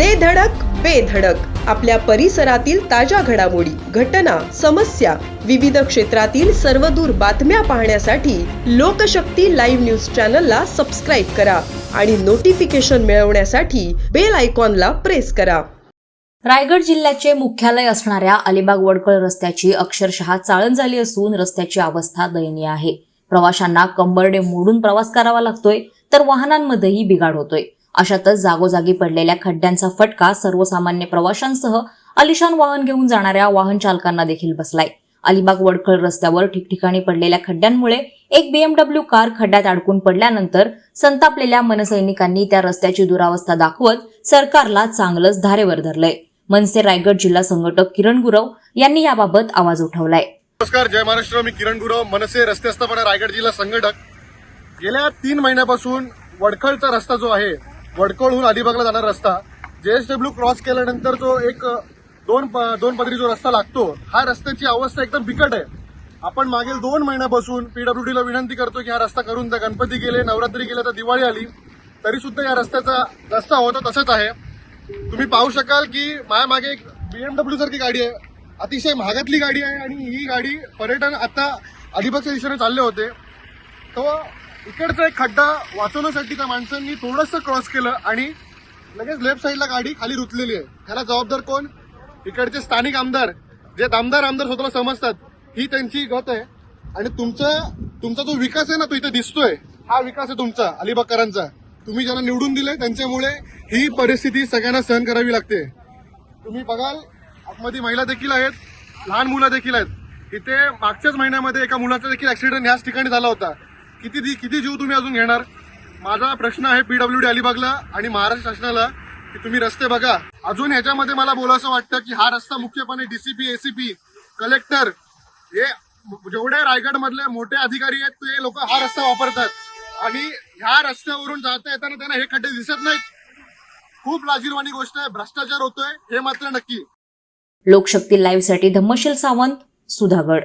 दे धडक बेधडक आपल्या परिसरातील ताज्या घडामोडी घटना समस्या विविध क्षेत्रातील सर्वदूर बातम्या पाहण्यासाठी लोकशक्ती लाईव्ह न्यूज चॅनलला सबस्क्राईब करा आणि नोटिफिकेशन मिळवण्यासाठी बेल आयकॉनला प्रेस करा. रायगड जिल्ह्याचे मुख्यालय असणाऱ्या अलिबाग वडकळ रस्त्याची अक्षरशः चाळण झाली असून रस्त्याची अवस्था दयनीय आहे. प्रवाशांना कंबरडे मोडून प्रवास करावा लागतोय तर वाहनांमध्येही बिघाड होतोय. अशातच जागोजागी पडलेल्या खड्ड्यांचा फटका सर्वसामान्य प्रवाशांसह अलिशान वाहन घेऊन जाणाऱ्या वाहन चालकांना देखील बसलाय. अलिबाग वडखळ रस्त्यावर ठिकठिकाणी पडलेल्या खड्ड्यांमुळे एक बीएमडब्ल्यू कार खड्ड्यात अडकून पडल्यानंतर संतापलेल्या मनसैनिकांनी त्या रस्त्याची दुरावस्था दाखवत सरकारला चांगलंच धारेवर धरलंय. मनसे रायगड जिल्हा संघटक किरण गुरव यांनी याबाबत आवाज उठवलाय. नमस्कार जय महाराष्ट्र. मी किरण गुरव मनसे रस्ते असताना रायगड जिल्हा संघटक. गेल्या तीन महिन्यापासून वडखळचा रस्ता जो आहे वडकोळहून अलिबागला जाणारा रस्ता. जेएसडब्ल्यू क्रॉस केल्यानंतर जो एक दोन प- दोन पदरी जो रस्ता लागतो हा रस्त्याची अवस्था एकदम बिकट आहे. आपण मागील दोन महिन्यापासून पीडब्ल्यूडीला विनंती करतो की हा रस्ता करून द्या. गणपती गेले नवरात्री गेले तर दिवाळी आली. तरी सुद्धा या रस्त्याचा रस्ता होता तसंच आहे. तुम्ही पाहू शकाल की माझ्या मागे एक बीएमडब्ल्यू सारखी गाडी आहे. अतिशय महागातली गाडी आहे आणि ही गाडी पर्यटन आता अलिबागच्या दिशेने चालले होते. तो इकडचा एक खड्डा वाचवण्यासाठी त्या माणसांनी थोडंसं क्रॉस केलं आणि लगेच लेफ्ट साईडला गाडी खाली रुतलेली आहे. ह्याला जबाबदार कोण? इकडचे स्थानिक आमदार. जे आमदार आमदार स्वतःला समजतात ही त्यांची गत आहे. आणि तुमचा तुमचा जो विकास आहे ना तो इथे दिसतोय. हा विकास आहे तुमचा अलिबागकरांचा. तुम्ही ज्यांना निवडून दिले त्यांच्यामुळे ही परिस्थिती सगळ्यांना सहन करावी लागते. तुम्ही बघाल आतमध्ये महिला देखील आहेत लहान मुलं देखील आहेत. इथे मागच्याच महिन्यामध्ये एका मुलाचा देखील ऍक्सिडेंट ह्याच ठिकाणी झाला होता. किती दि- किती जीव तुम्ही अजून घेणार? माझा प्रश्न आहे पीडब्ल्यू डी अलिबागला आणि महाराष्ट्र शासनाला की तुम्ही रस्ते बघा. अजून ह्याच्यामध्ये मला बोलावं वाटतं की हा रस्ता मुख्यपणे डीसीपी एसीपी कलेक्टर हे जेवढे रायगड मधले मोठे अधिकारी आहेत ते लोक हा रस्ता वापरतात. आणि ह्या रस्त्यावरून जाता येताना त्यांना हे खड्डे दिसत नाहीत. खूप लाजीरवाणी गोष्ट आहे भ्रष्टाचार होतोय हे मात्र नक्की. लोकशक्ती लाईव्हसाठी धम्मशील सावंत सुधागड.